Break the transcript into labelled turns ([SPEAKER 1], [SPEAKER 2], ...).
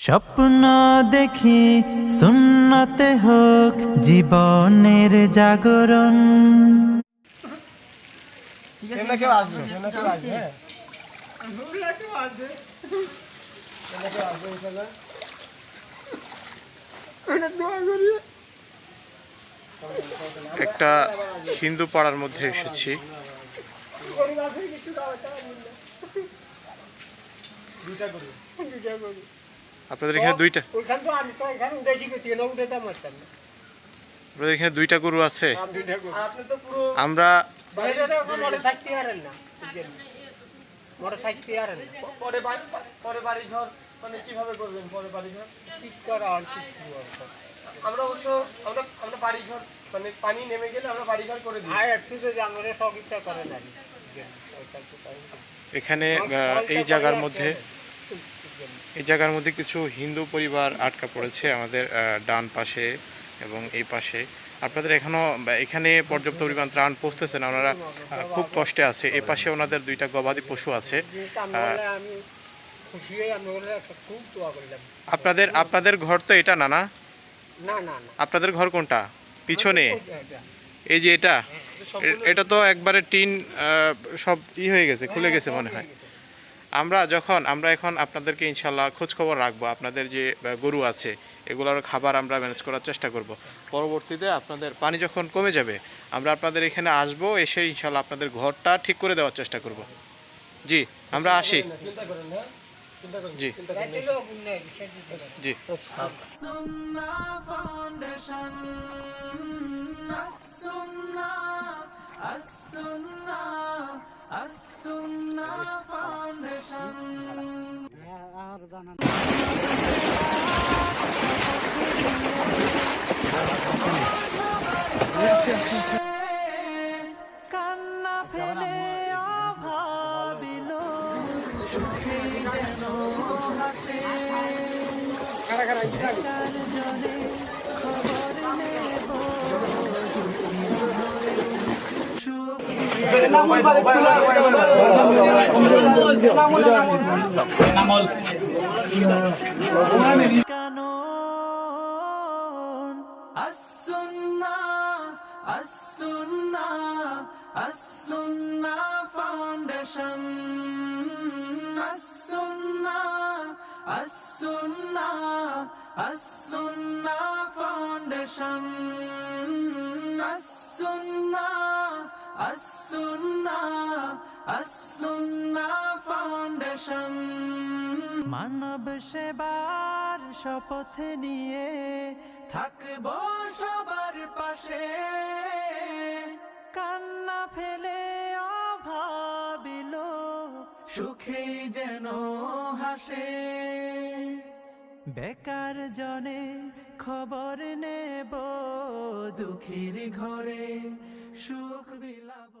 [SPEAKER 1] স্বপ্ন দেখি সুন্নতে হোক জীবনের জাগরণ।
[SPEAKER 2] হ্যাঁ।
[SPEAKER 3] একটা হিন্দু পাড়ার মধ্যে এসেছি।
[SPEAKER 2] দুইটা করি।
[SPEAKER 3] আপনাদের এখানে দুইটা
[SPEAKER 2] ওইখান তো আমি তো এখানে উঠেছি কিছু না উঠে না।
[SPEAKER 3] আপনাদের এখানে দুইটা গরু আছে।
[SPEAKER 2] আম দুইটা করি আপনি তো পুরো
[SPEAKER 3] আমরা
[SPEAKER 2] বাইরে তো এখন মোটর থাকতে পারেন না। মোটর থাকতে পারেন পরে বাড়ি পরে বাড়ি ঘর মানে কীভাবে করবেন পরে বাড়ি ঘর ঠিক করা আর কি আমরা অবশ্য আমরা আমরা বাড়ি ঘর মানে পানি নেমে গেলে আমরা বাড়ি ঘর করে দিই। আর একটু যদি আমরা সকিটা করে না।
[SPEAKER 3] এখানে এই জায়গার মধ্যে এই জায়গার মধ্যে কিছু হিন্দু পরিবার আটকা পড়েছে আমাদের ডান পাশে এবং এই পাশে। আপনাদের এখনও এখানে পর্যাপ্ত পরিমাণ ত্রাণ পৌঁছতেছে না, ওনারা খুব কষ্টে আছে। এ পাশে ওনাদের দুইটা গবাদি পশু আছে। আপনাদের আপনাদের ঘর তো এটা না না? আপনাদের ঘর কোনটা? পিছনে? এই যে এটা? এটা তো একবারে টিন সব ই হয়ে গেছে, খুলে গেছে মনে হয়। আমরা যখন আমরা এখন আপনাদেরকে ইনশাল্লাহ খোঁজখবর রাখব আপনাদের যে গরু আছে এগুলোর খাবার আমরা ম্যানেজ করার চেষ্টা করব। পরবর্তীতে আপনাদের পানি যখন কমে যাবে আমরা আপনাদের এখানে আসব এসে ইনশাল্লাহ আপনাদের ঘরটা ঠিক করে দেওয়ার চেষ্টা করব। জি আমরা আসি।
[SPEAKER 2] চিন্তা করেন না চিন্তা করেন
[SPEAKER 3] জি। জি।
[SPEAKER 1] কান্না ফেলে অভাবিল জনে খবর নেব সুখ কানন আসুন্না আসুন্না আসুন্না ফাউন্ডেশন আসুন্না আসুন্না আসুন্না মানব সেবার শপথ নিয়ে থাকব সবার পাশে। কান্না ফেলে অভাবিল সুখে যেন হাসে। বেকার জনে খবর নেব দুঃখীর ঘরে, সুখ বিলাব।